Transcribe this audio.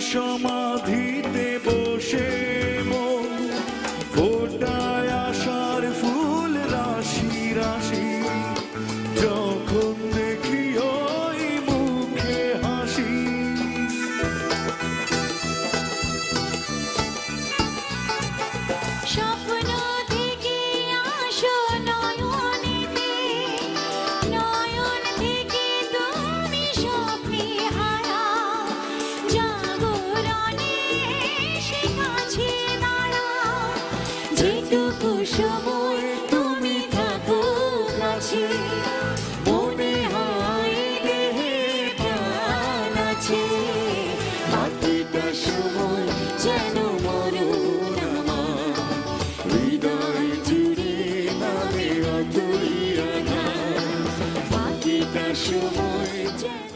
সমাধিতে বসে মন ফোটায় আশার ফুল রাশি রাশি। যখন দেখি ওই মুখে হাসি। স্বপ্ন যেটুকু সময় তুমি থাকো কাছে, মনে হয় দেহে প্রাণ আছে। বাকিটা সময় যেন মরুন আমার, হৃদয় জুড়ে নামে অতুলি বাকিটা সময় যেন